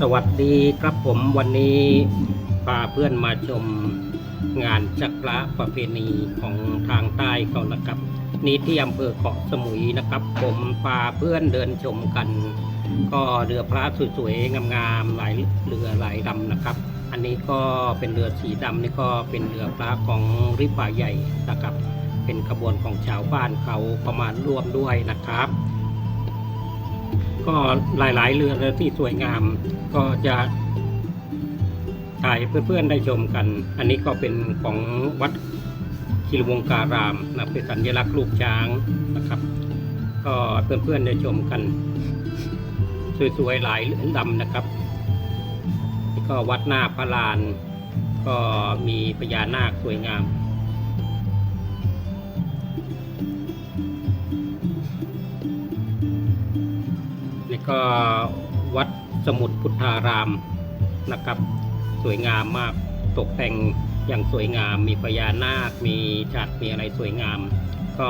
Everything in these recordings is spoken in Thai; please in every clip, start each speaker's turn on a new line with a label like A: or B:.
A: สวัสดีครับผมวันนี้พาเพื่อนมาชมงานจักระประเพณีของทางใต้เขานะครับนี่ที่อำเภอเกาะสมุยนะครับ ผมพาเพื่อนเดินชมกัน ก็เรือพระสวยๆงามๆหลายเรือหลายลำนะครับ อันนี้ก็เป็นเรือสีดำนี่ก็เป็นเรือพระของริป่าใหญ่นะครับ เป็นขบวนของชาวบ้านเขาประมาณร่วมด้วยนะครับ ก็หลายๆเรือที่สวยงามก็จะถ่ายเพื่อนๆได้ชมกัน อันนี้ก็เป็นของวัดคิรวงการามนะเป็นสัญลักษณ์รูปช้างนะครับ ก็เพื่อนๆได้ชมกัน สวยๆหลายลำนะครับก็วัดหน้าพระลาน ก็มีพญานาคสวยงาม นี่ก็วัดสมุทรพุทธารามนะครับ สวยงามมากตกแต่งอย่างสวยงาม มีพญานาค มีฉากมีอะไรสวยงาม ก็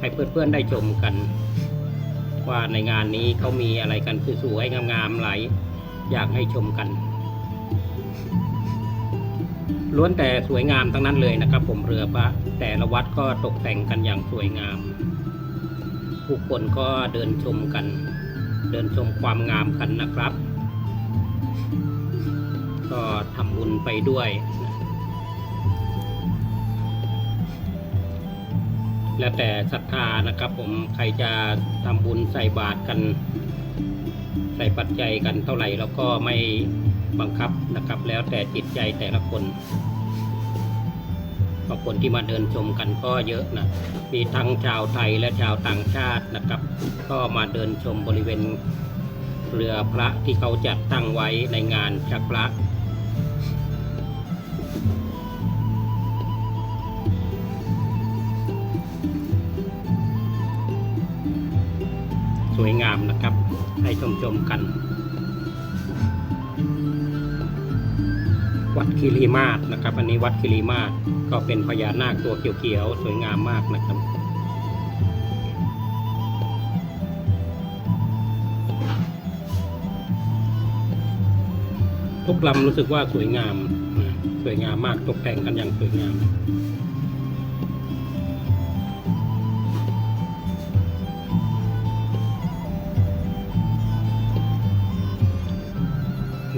A: ให้เพื่อนๆได้ชมกัน ว่าในงานนี้เขามีอะไรกันคือสวยๆงามๆหลายอยากให้ชมกันล้วนแต่สวยงามทั้งนั้นเลยนะครับ ผมเรือพระแต่ละวัดก็ตกแต่งกันอย่างสวยงาม ผู้คนก็เดินชมกัน เดินชมความงามกันนะครับ ก็ทำบุญไปด้วย แล้วแต่ศรัทธานะครับผมใครจะทำบุญใส่บาตรกัน ใส่ปัจจัยกันเท่าไหร่ แล้วก็ไม่บังคับนะครับ แล้วแต่จิตใจแต่ละคน บาคนที่มาเดินชมกันก็เยอะนะ มีทั้งชาวไทยและชาวต่างชาตินะครับ ก็มาเดินชมบริเวณเรือพระที่เขาจัดตั้งไว้ในงานชักพระสวยงามนะครับ ให้ชมชมกัน วัดคิริมาศนะครับ อันนี้วัดคิริมาศก็เป็นพญานาคตัวเขียวๆสวยงามมากนะครับทุกลำรู้สึกว่าสวยงามสวยงามมากตกแต่งกันอย่างสวยงาม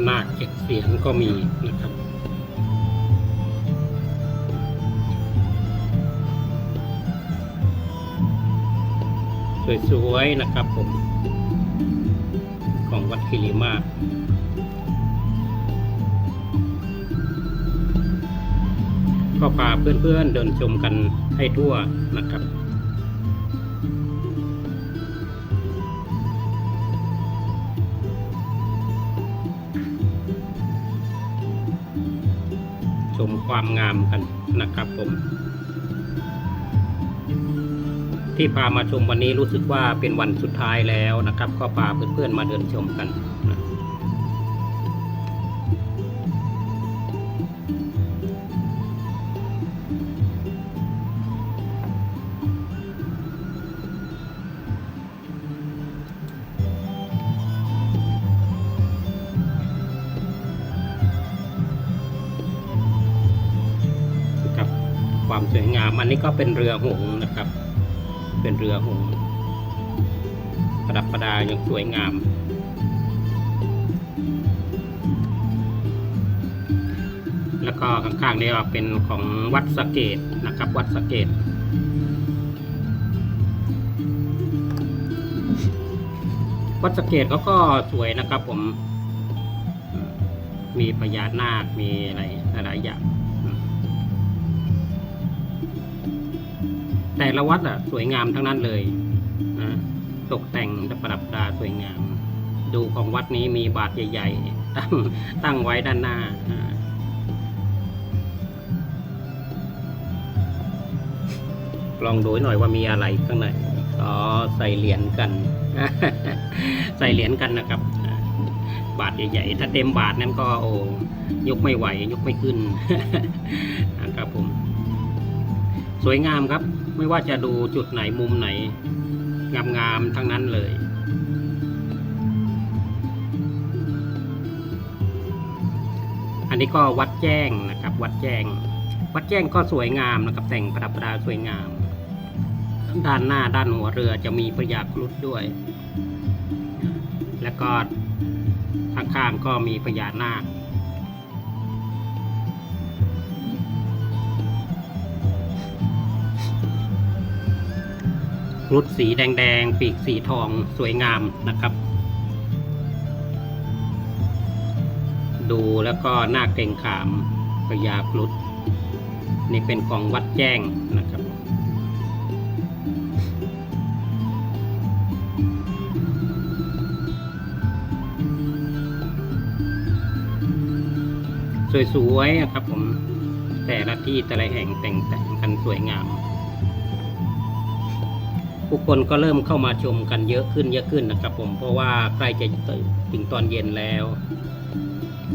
A: นาคเจ็ดเสียงก็มีนะครับ สวยๆนะครับผม ของวัดคิริมาศก็พาเพื่อนๆเดินชมกันให้ทั่วนะครับชมความงามกันนะครับผม ที่พามาชมวันนี้รู้สึกว่าเป็นวันสุดท้ายแล้วนะครับ ก็พาเพื่อนๆมาเดินชมกันนะกับความสวยงามอันนี้ก็เป็นเรือหงส์นะครับ เป็นเรือหงประดับประดาอย่างสวยงาม แล้วก็ข้างๆนี่ก็เป็นของวัดสะเกตนะครับ วัดสะเกตวัดสะเกตเขาก็สวยนะครับผม มีพญานาค มีอะไรหลายๆอย่าง แต่ละวัดอะสวยงามทั้งนั้นเลยนะตกแต่งและประดับดาสวยงาม ดูของวัดนี้มีบาทใหญ่ๆตั้งตั้งไว้ด้านหน้าลองดูหน่อยว่ามีอะไรข้างในอ๋อใส่เหรียญกัน ใส่เหรียญกันนะครับ บาทใหญ่ๆ ถ้าเต็มบาทนั้นก็โอ้ยกไม่ไหวยกไม่ขึ้นนะครับผม สวยงามครับ ไม่ว่าจะดูจุดไหนมุมไหน งามๆทั้งนั้นเลยอันนี้ก็วัดแจ้งนะครับ วัดแจ้ง วัดแจ้งก็สวยงามนะครับ แต่งประดับประดาสวยงาม ด้านหน้าด้านหัวเรือจะมีพระยาครุฑด้วย แล้วก็ข้างๆก็มีพญานาค รุฑสีแดงๆ ปีกสีทองสวยงามนะครับ ดูแล้วก็หน่าเกรงขามพญาครุฑนี่เป็นของวัดแจ้งนะครับ สวยๆนะครับผมแต่ละที่แต่ละแห่งแต่งแต่งกันสวยงาม ผู้คนก็เริ่มเข้ามาชมกันเยอะขึ้นเยอะขึ้นนะครับ ผมเพราะว่าใกล้จะถึงตอนเย็นแล้ว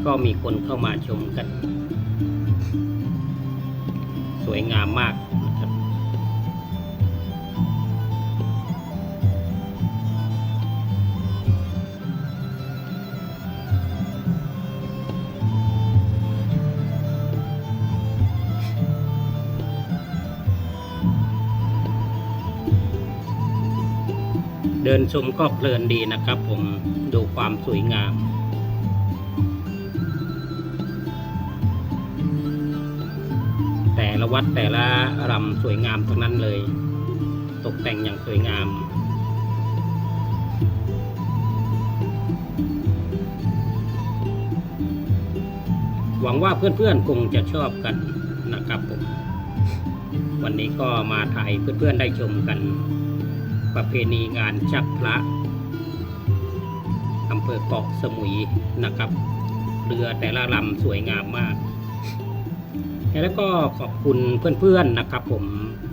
A: ก็มีคนเข้ามาชมกัน สวยงามมาก เดินชมก็เพลินดีนะครับผมดูความสวยงามแต่ละวัดแต่ละรำสวยงามทั้งนั้นเลย ตกแต่งอย่างสวยงาม หวังว่าเพื่อนๆคงจะชอบกันนะครับผม วันนี้ก็มาถ่ายเพื่อนๆได้ชมกัน ประเพณีงานชักพระอำเภอเกาะสมุยนะครับ เรือแต่ละลำสวยงามมาก แล้วก็ขอบคุณเพื่อนๆนะครับ ผม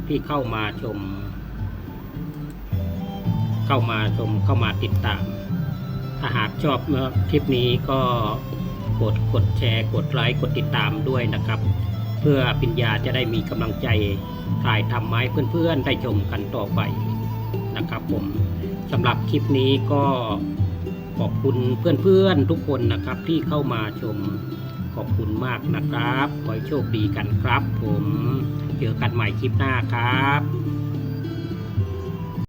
A: ที่เข้ามาชม เข้ามาชมเข้ามาติดตาม ถ้าหากชอบคลิปนี้ก็กดกดแชร์กดไลค์กดติดตามด้วยนะครับ เพื่อปิญญาจะได้มีกำลังใจถ่ายทำให้เพื่อนๆได้ชมกันต่อไป นะครับผมสำหรับคลิปนี้ก็ขอบคุณเพื่อนๆทุกคนนะครับที่เข้ามาชมขอบคุณมากนะครับ ขอให้โชคดีกันครับ ผมเจอกันใหม่คลิปหน้าครับ